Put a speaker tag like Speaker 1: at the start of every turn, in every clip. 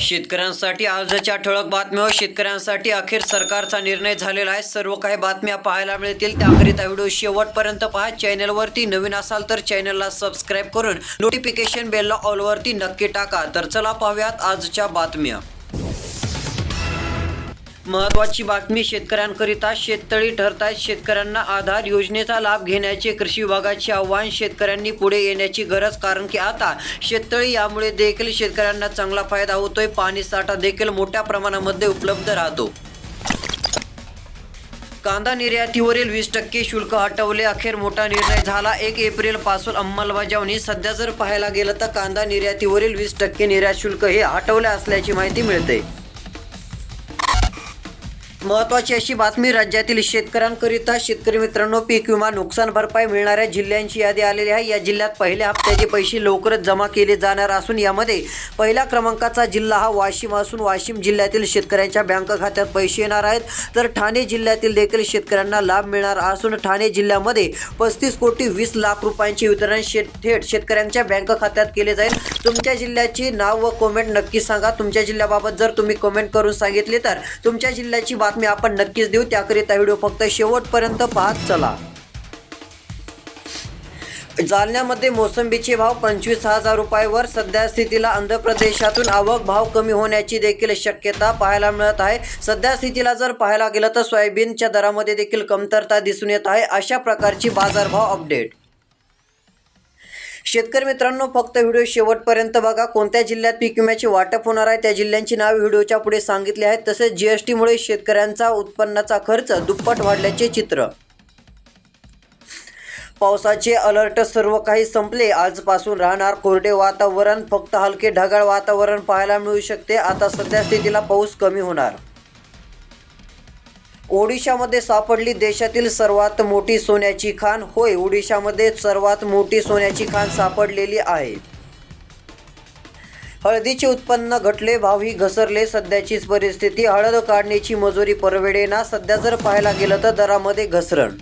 Speaker 1: शेतकऱ्यांसाठी आजच्या ठळक बातम्या शेतकऱ्यांसाठी अखेर सरकारचा निर्णय झालेला आहे. सर्व काही बातम्या पाहायला मिळतील. त्याकरिता व्हिडिओ शेवटपर्यंत पहा. चॅनलवरती नवीन असाल तर चॅनलला सबस्क्राईब करून नोटिफिकेशन बेलला ऑलवरती नक्की टाका. तर चला पाहूयात आजच्या बातम्या. महत्वाची बातमी शेतकऱ्यांकरिता शेततळी ठरत आहेत शेतकऱ्यांना आधार योजनेचा लाभ घेण्याचे कृषी विभागाचे आव्हान शेतकऱ्यांनी पुढे येण्याची गरज. कारण की आता शेततळी यामुळे देखील शेतकऱ्यांना चांगला फायदा होतोय. पाणी साठा देखील मोठ्या प्रमाणामध्ये उपलब्ध राहतो. कांदा निर्यातीवरील वीस टक्के शुल्क हटवले. अखेर मोठा निर्णय झाला. एक एप्रिलपासून अंमलबजावणी. सध्या जर पाहायला गेलं तर कांदा निर्यातीवरील वीस टक्के निर्यात शुल्क हे हटवले असल्याची माहिती मिळते. महत्वाची अशी बातमी राज्यातील शेतकऱ्यांकरिता शेतकरी मित्रांनो पीक विमा नुकसान भरपाई मिळणाऱ्या जिल्ह्यांची यादी आलेली आहे. या जिल्ह्यात पहिल्या हप्त्याचे पैसे लवकरच जमा केले जाणार असून यामध्ये पहिल्या क्रमांकाचा जिल्हा हा वाशिम असून वाशिम जिल्ह्यातील शेतकऱ्यांच्या बँक खात्यात पैसे येणार आहेत. तर ठाणे जिल्ह्यातील देखील शेतकऱ्यांना लाभ मिळणार असून ठाणे जिल्ह्यामध्ये पस्तीस कोटी वीस लाख रुपयांचे वितरण शेत थेट शेतकऱ्यांच्या बँक खात्यात केले जाईल. तुमच्या जिल्ह्याची नाव व कमेंट नक्की सांगा. तुमच्या जिल्ह्याबाबत जर तुम्ही कमेंट करून सांगितले तर तुमच्या जिल्ह्याची बातमी आपण नक्कीच देऊ. त्याकरिता व्हिडिओ फक्त शेवटपर्यंत पाहत चला. जालन्यामध्ये मोसंबीचे भाव पंचवीस हजार रुपयावर. सध्या स्थितीला आंध्र प्रदेशातून आवक भाव कमी होण्याची देखील शक्यता पाहायला मिळत आहे. सध्या स्थितीला जर पाहायला गेलं तर सोयाबीनच्या दरामध्ये देखील कमतरता दिसून येत आहे. अशा प्रकारची बाजारभाव अपडेट शेतकरी मित्रांनो फक्त व्हिडिओ शेवटपर्यंत बघा. कोणत्या जिल्ह्यात पीक विम्याचे वाटप होणार आहे त्या जिल्ह्यांची नावे व्हिडिओच्या पुढे सांगितले आहेत. तसेच जीएसटीमुळे शेतकऱ्यांचा उत्पन्नाचा खर्च दुप्पट वाढल्याचे चित्र. पावसाचे अलर्ट सर्व काही संपले. आजपासून राहणार कोरडे वातावरण फक्त हलके ढगाळ वातावरण पाहायला मिळू शकते. आता सध्या स्थितीला पाऊस कमी होणार. ओडिशामध्ये सापडली देशातील सर्वात मोठी सोन्याची खाण. होय ओडिशामध्ये सर्वात मोठी सोन्याची खाण सापडलेली आहे. हळदीचे उत्पन्न घटले भावही घसरले. सध्याचीच परिस्थिती हळद काढण्याची मजुरी परवडेना सध्या जर पाहायला गेलं तर दरामध्ये घसरण.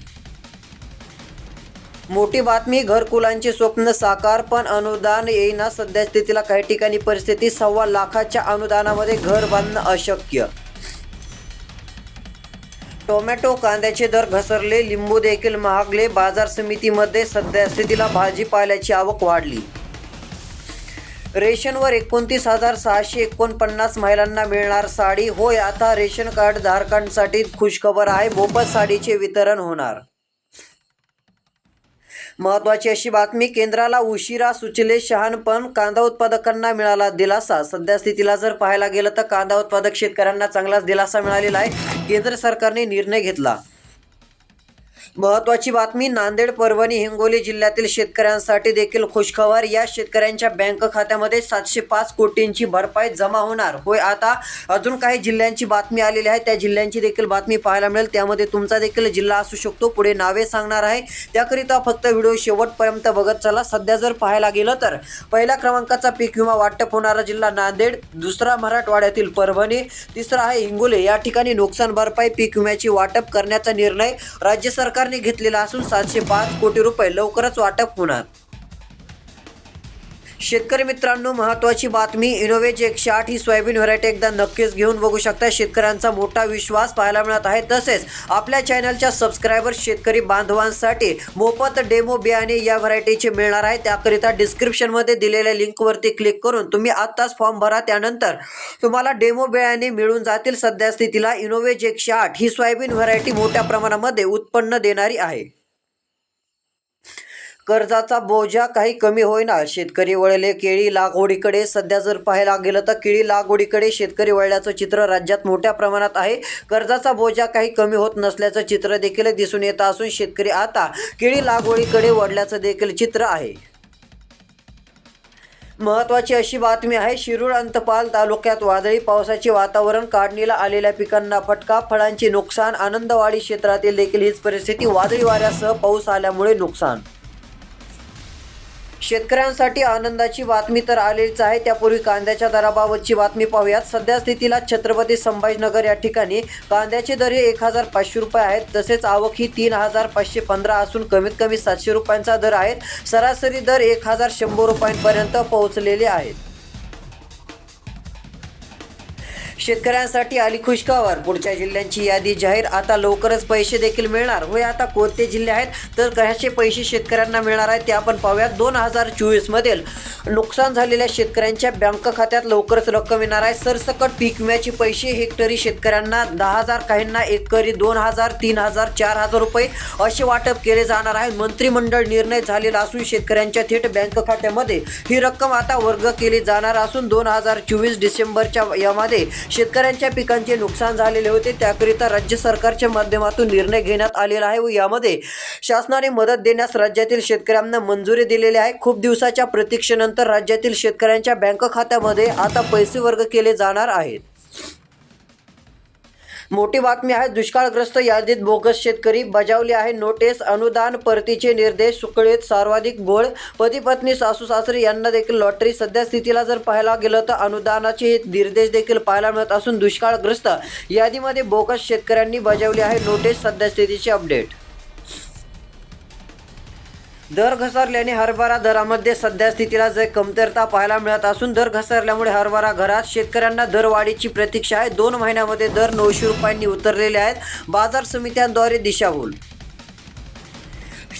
Speaker 1: मोठी बातमी घरकुलांचे स्वप्न साकार पण अनुदान येईना. सध्या स्थितीला काही ठिकाणी परिस्थिती सव्वा लाखाच्या अनुदानामध्ये घर बांधणं अशक्य. टोमॅटो कांद्याचे दर घसरले लिंबू देखील महागले. बाजार समितीमध्ये सध्या स्थितीला भाजीपाल्याची आवक वाढली. रेशनवर एकोणतीस हजार सहाशे एकोणपन्नास महिलांना मिळणार साडी. होय आता रेशन कार्ड धारकांसाठी खुशखबर आहे. मोफत साडीचे वितरण होणार. महत्वाची अशी बातमी केंद्राला उशिरा सुचले शहाणपण कांदा उत्पादकांना मिळाला दिलासा. सध्या स्थितीला जर पाहायला गेलं तर कांदा उत्पादक शेतकऱ्यांना चांगलाच दिलासा मिळालेला आहे. केंद्र सरकारने निर्णय घेतला. महत्वाची बातमी नांदेड परभणी हिंगोली जिल्ह्यातील शेतकऱ्यांसाठी देखील खुशखबर. या शेतकऱ्यांच्या बँक खात्यामध्ये सातशे पाच कोटींची भरपाई जमा होणार. होय आता अजून काही जिल्ह्यांची बातमी आलेली आहे. त्या जिल्ह्यांची देखील बातमी पाहायला मिळेल. त्यामध्ये तुमचा देखील जिल्हा असू शकतो. पुढे नावे सांगणार आहे. त्याकरिता फक्त व्हिडिओ शेवटपर्यंत बघत चला. सध्या जर पाहायला गेलं तर पहिल्या क्रमांकाचा पीक विमा वाटप होणारा जिल्हा नांदेड दुसरा मराठवाड्यातील परभणी तिसरा आहे हिंगोली. या ठिकाणी नुकसान भरपाई पीक विम्याची वाटप करण्याचा निर्णय राज्य सरकार सरकारने घेतलेला असून सातशे पाच कोटी रुपये लवकरच वाटप होणार. शेतकरी मित्रांनो महत्वाची बातमी इनोवेज एकशे आठ ही सोयाबीन व्हरायटी एकदा नक्कीच घेऊन बघू शकता. शेतकऱ्यांचा मोठा विश्वास पाहायला मिळत आहे. तसेच आपल्या चॅनलच्या सबस्क्रायबर शेतकरी बांधवांसाठी मोफत डेमो बियाणे या व्हरायटीचे मिळणार आहे. त्याकरिता डिस्क्रिप्शनमध्ये दिलेल्या लिंकवरती क्लिक करून तुम्ही आत्ताच फॉर्म भरा. त्यानंतर तुम्हाला डेमो बियाणे मिळून जातील. सध्या स्थितीला इनोवेज एकशे आठ ही सोयाबीन व्हरायटी मोठ्या प्रमाणामध्ये उत्पन्न देणारी आहे. कर्जाचा बोजा काही कमी होईना. शेतकरी वळले केळी लागवडीकडे. सध्या जर पाहायला गेलं तर केळी लागवडीकडे शेतकरी वळल्याचं चित्र राज्यात मोठ्या प्रमाणात आहे. कर्जाचा बोजा काही कमी होत नसल्याचं चित्र देखील दिसून येत असून शेतकरी आता केळी लागवडीकडे वळल्याचं देखील चित्र आहे. महत्वाची अशी बातमी आहे शिरूर अंतपाल तालुक्यात वादळी पावसाचे वातावरण काढणीला आलेल्या पिकांना फटका फळांचे नुकसान आनंदवाडी क्षेत्रातील देखील हीच परिस्थिती वादळी वाऱ्यासह पाऊस आल्यामुळे नुकसान. शेतकऱ्यांसाठी आनंदाची बातमी तर आलेलीच आहे. त्यापूर्वी कांद्याच्या दराबाबतची बातमी पाहूयात. सध्या स्थितीला छत्रपती संभाजीनगर या ठिकाणी कांद्याचे दर हे एक हजार पाचशे रुपये आहेत. तसेच आवक ही तीन हजार पाचशे पंधरा असून कमीत कमी सातशे रुपयांचा दर आहे. सरासरी दर एक हजार शंभर रुपयांपर्यंत पोहोचलेले आहेत. शेतकऱ्यांसाठी आली खुशखबर. पुढच्या जिल्ह्यांची यादी जाहीर. आता लवकरच पैसे देखील मिळणार. होय आता कोणते जिल्हे आहेत? तर कशाचे पैसे शेतकऱ्यांना मिळणार आहेत ते आपण पाहूयात. दोन हजार चोवीसमधील नुकसान झालेल्या शेतकऱ्यांच्या बँक खात्यात लवकरच रक्कम येणार आहे. सरसकट पीक विम्याचे पैसे हेक्टरी शेतकऱ्यांना दहा हजार काहींना एकरी दोन हजार तीन हजार चार हजार रुपये असे वाटप केले जाणार आहे. मंत्रिमंडळ निर्णय झालेला असून शेतकऱ्यांच्या थेट बँक खात्यामध्ये ही रक्कम आता वर्ग केली जाणार असून दोन हजार चोवीस डिसेंबरच्या यामध्ये शेतकऱ्यांच्या पिकांचे नुकसान झालेले होते. त्याकरिता राज्य सरकारच्या माध्यमातून निर्णय घेण्यात आलेला आहे व यामध्ये शासनाने मदत देण्यास राज्यातील शेतकऱ्यांना मंजुरी दिलेली आहे. खूप दिवसाच्या प्रतीक्षेनंतर राज्यातील शेतकऱ्यांच्या बँक खात्यामध्ये आता पैसे वर्ग केले जाणार आहेत. मोठी बातमी आहे दुष्काळग्रस्त यादीत बोगस शेतकरी बजावले आहे. नोटीस अनुदान परतीचे निर्देश सुकळीत सर्वाधिक गोळ पती पत्नी सासू सासरे यांना देखील लॉटरी. सध्या स्थितीला जर पाहायला गेलं तर अनुदानाचे निर्देश देखील पाहायला मिळत असून दुष्काळग्रस्त यादीमध्ये बोगस शेतकऱ्यांनी बजावली आहे. नोटीस सध्या स्थितीची अपडेट. दर घसरल्याने हरभरा दरामध्ये सध्या स्थितीला जे कमतरता पाहायला मिळत असून दर घसरल्यामुळे हरभरा घरात शेतकऱ्यांना दरवाढीची प्रतीक्षा आहे. दोन महिन्यामध्ये दर नऊशे रुपयांनी उतरलेले आहेत. बाजार समित्यांद्वारे दिशाभूल.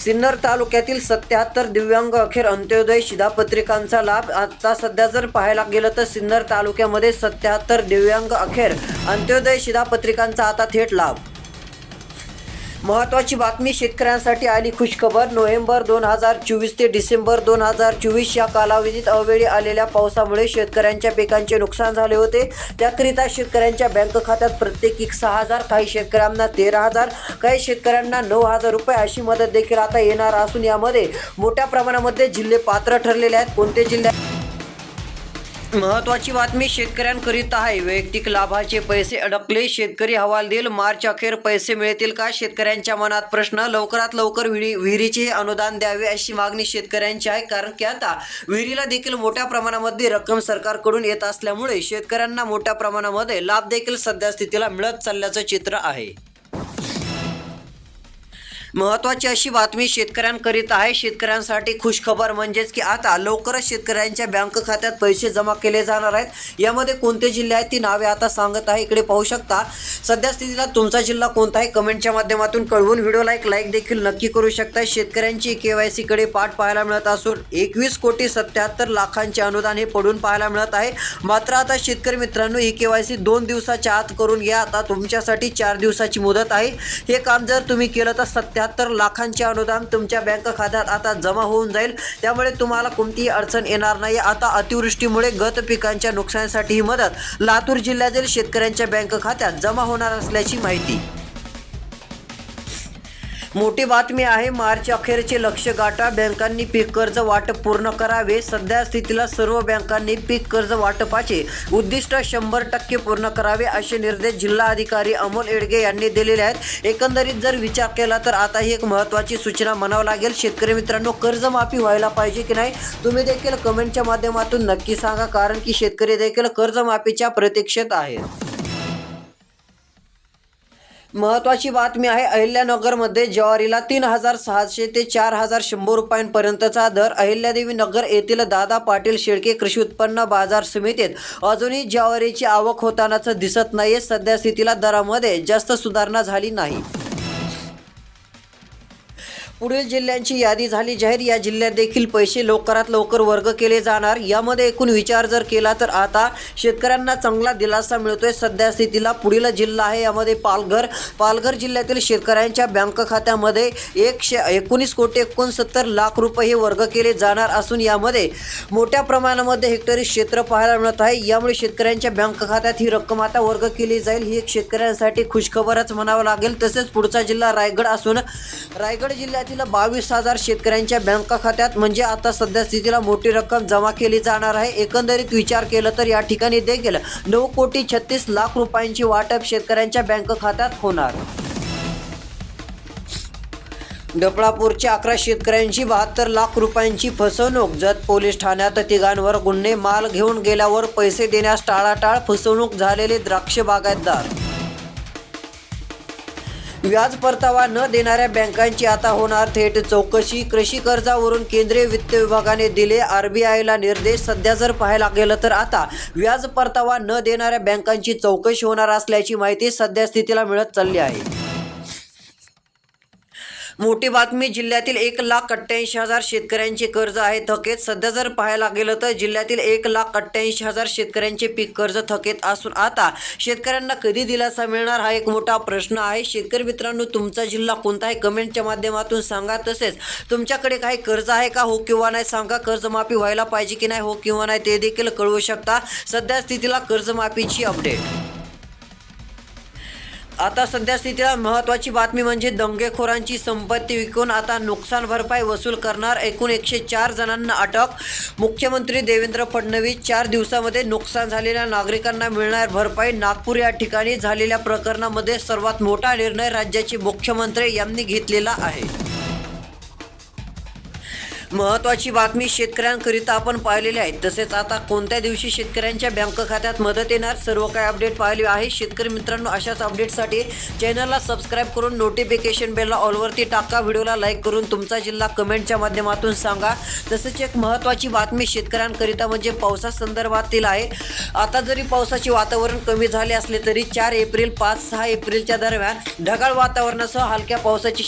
Speaker 1: सिन्नर तालुक्यातील सत्याहत्तर दिव्यांग अखेर अंत्योदय शिधापत्रिकांचा लाभ. आता सध्या जर पाहायला गेलं तर सिन्नर तालुक्यामध्ये सत्याहत्तर दिव्यांग अखेर अंत्योदय शिधापत्रिकांचा आता थेट लाभ. महत्त्वाची बातमी शेतकऱ्यांसाठी आली खुशखबर. नोव्हेंबर दोन हजार चोवीस ते डिसेंबर दोन हजार चोवीस या कालावधीत अवेळी आलेल्या पावसामुळे शेतकऱ्यांच्या पिकांचे नुकसान झाले होते. त्याकरिता शेतकऱ्यांच्या बँक खात्यात प्रत्येकी सहा हजार काही शेतकऱ्यांना तेरा हजार काही शेतकऱ्यांना नऊ हजार रुपये अशी मदत देखील आता येणार असून यामध्ये मोठ्या प्रमाणामध्ये जिल्हे पात्र ठरलेले आहेत. कोणते जिल्ह्यात महत्वाची बातमी शेतकऱ्यांकरिता आहे. वैयक्तिक लाभाचे पैसे अडकले शेतकरी हवाल देईल मार्च अखेर पैसे मिळतील का? शेतकऱ्यांच्या मनात प्रश्न लवकरात लवकर विहिरी विहिरीचे अनुदान द्यावे अशी मागणी शेतकऱ्यांची आहे. कारण की आता विहिरीला देखील मोठ्या प्रमाणामध्ये रक्कम सरकारकडून येत असल्यामुळे शेतकऱ्यांना मोठ्या प्रमाणामध्ये लाभ देखील सध्या स्थितीला मिळत चालल्याचं चित्र आहे. महत्त्वाची अशी बातमी शेतकऱ्यांकरीत आहे. शेतकऱ्यांसाठी खुशखबर म्हणजेच की आता लवकरच शेतकऱ्यांच्या बँक खात्यात पैसे जमा केले जाणार आहेत. यामध्ये कोणते जिल्हे आहेत ती नावे आता सांगत आहे. इकडे पाहू शकता. सध्या स्थितीला तुमचा जिल्हा कोणता आहे? कमेंटच्या माध्यमातून कळवून व्हिडिओला एक लाईक देखील नक्की करू शकता. शेतकऱ्यांची के वाय सीकडे पाठ पाहायला मिळत असून एकवीस कोटी सत्याहत्तर लाखांचे अनुदान हे पडून पाहायला मिळत आहे. मात्र आता शेतकरी मित्रांनो ही के वाय सी दोन दिवसाच्या आत करून घ्या. आता तुमच्यासाठी चार दिवसाची मुदत आहे. हे काम जर तुम्ही केलं तर सत्या सत्याहत्तर लाखांचे अनुदान तुमच्या बँक खात्यात आता जमा होऊन जाईल. त्यामुळे तुम्हाला कोणतीही अडचण येणार नाही. आता अतिवृष्टीमुळे गत पिकांच्या नुकसानीसाठी ही मदत. लातूर जिल्ह्यातील शेतकऱ्यांच्या बँक खात्यात जमा होणार असल्याची माहिती. मोठी बातमी आहे मार्च अखेरचे लक्ष गाठा बँकांनी पीक कर्ज वाटप पूर्ण करावे. सध्या स्थितीला सर्व बँकांनी पीक कर्ज वाटपाचे उद्दिष्ट शंभर टक्के पूर्ण करावे असे निर्देश जिल्हा अधिकारी अमोल एडगे यांनी दिलेले आहेत. एकंदरीत जर विचार केला तर आता ही एक महत्त्वाची सूचना म्हणावं लागेल. शेतकरी मित्रांनो कर्जमाफी व्हायला पाहिजे की नाही तुम्ही देखील कमेंटच्या माध्यमातून नक्की सांगा कारण की शेतकरी देखील कर्जमाफीच्या प्रतीक्षेत आहेत. महत्वाची बातमी आहे अहिल्यानगरमध्ये ज्वारीला तीन हजार सहाशे ते चार हजार शंभर रुपयांपर्यंतचा दर. अहिल्यादेवी नगर येथील दादा पाटील शेळके कृषी उत्पन्न बाजार समितीत अजूनही ज्वारीची आवक होतानाच दिसत नाहीये. सध्या स्थितीला दरामध्ये जास्त सुधारणा झाली नाही. पुढील जिल्ह्यांची यादी झाली. जाहीर या जिल्ह्यात देखील पैसे लवकरात लवकर वर्ग केले जाणार. यामध्ये एकूण विचार जर केला तर आता शेतकऱ्यांना चांगला दिलासा मिळतोय. सध्या स्थितीला पुढील जिल्हा आहे. यामध्ये पालघर पालघर जिल्ह्यातील शेतकऱ्यांच्या बँक खात्यामध्ये एकशे एकोणीस कोटी एकोणसत्तर लाख रुपये हे वर्ग केले जाणार असून यामध्ये मोठ्या प्रमाणामध्ये हेक्टरी क्षेत्र पाहायला मिळत आहे. यामुळे शेतकऱ्यांच्या बँक खात्यात ही रक्कम आता वर्ग केली जाईल. ही एक शेतकऱ्यांसाठी खुशखबरच म्हणावं लागेल. तसेच पुढचा जिल्हा रायगड असून रायगड जिल्ह्यात राज्यातील बावीस हजार शेतकऱ्यांच्या बँक खात्यात म्हणजे आता सध्या स्थितीला मोठी रक्कम जमा केली जाणार आहे. एकंदरीत विचार केला तर या ठिकाणी देखील नऊ कोटी छत्तीस लाख रुपयांची वाटप शेतकऱ्यांच्या बँक खात्यात होणार. डपळापूरच्या अकरा शेतकऱ्यांची बहात्तर लाख रुपयांची फसवणूक जत पोलीस ठाण्यात तिघांवर गुन्हे माल घेऊन गेल्यावर पैसे देण्यास टाळाटाळ फसवणूक झालेले द्राक्ष बागायतदार. व्याज परतावा न देणाऱ्या बँकांची आता होणार थेट चौकशी. कृषी कर्जावरून केंद्रीय वित्त विभागाने दिले आरबीआयला निर्देश. सध्या जर पाहायला गेलं तर आता व्याज परतावा न देणाऱ्या बँकांची चौकशी होणार असल्याची माहिती सध्या स्थितीला मिळत चालली आहे. मोठी बातमी जिल्ह्यातील एक लाख अठ्ठ्याऐंशी हजार शेतकऱ्यांचे कर्ज आहे थकेत सध्या जर पाहायला गेलं तर जिल्ह्यातील एक लाख अठ्ठ्याऐंशी हजार शेतकऱ्यांचे पीक कर्ज थकेत असून आता शेतकऱ्यांना कधी दिलासा मिळणार हा एक मोठा प्रश्न आहे. शेतकरी मित्रांनो तुमचा जिल्हा कोणता आहे? कमेंटच्या माध्यमातून सांगा. तसेच तुमच्याकडे काही कर्ज आहे का? हो किंवा नाही सांगा. कर्जमाफी व्हायला पाहिजे की नाही? हो किंवा नाही ते देखील कळवू शकता. सध्या स्थितीला कर्जमाफीची अपडेट. आता सध्या स्थितीला महत्त्वाची बातमी म्हणजे दंगेखोरांची संपत्ती विकून आता नुकसान भरपाई वसूल करणार एकूण एकशे चार जणांना अटक. मुख्यमंत्री देवेंद्र फडणवीस चार दिवसामध्ये नुकसान झालेल्या नागरिकांना मिळणार भरपाई. नागपूर या ठिकाणी झालेल्या प्रकरणामध्ये सर्वात मोठा निर्णय राज्याचे मुख्यमंत्री यांनी घेतलेला आहे. महत्वाची बातमी शेतकऱ्यांकरिता आपण पाहिलेली आहे. तसेच आता कोणत्या दिवशी शेतकऱ्यांच्या बँक खात्यात मदत येणार सर्व काही अपडेट पाहिले आहे. शेतकरी मित्रांनो अशाच अपडेटसाठी चॅनलला सबस्क्राईब करून नोटिफिकेशन बेलला ऑलवरती टाका. व्हिडिओला लाईक करून तुमचा जिल्हा कमेंटच्या माध्यमातून सांगा. तसेच एक महत्त्वाची बातमी शेतकऱ्यांकरिता म्हणजे पावसासंदर्भातील आहे. आता जरी पावसाचे वातावरण कमी झाले असले तरी चार एप्रिल पाच सहा एप्रिलच्या दरम्यान ढगाळ वातावरणासह हलक्या पावसाची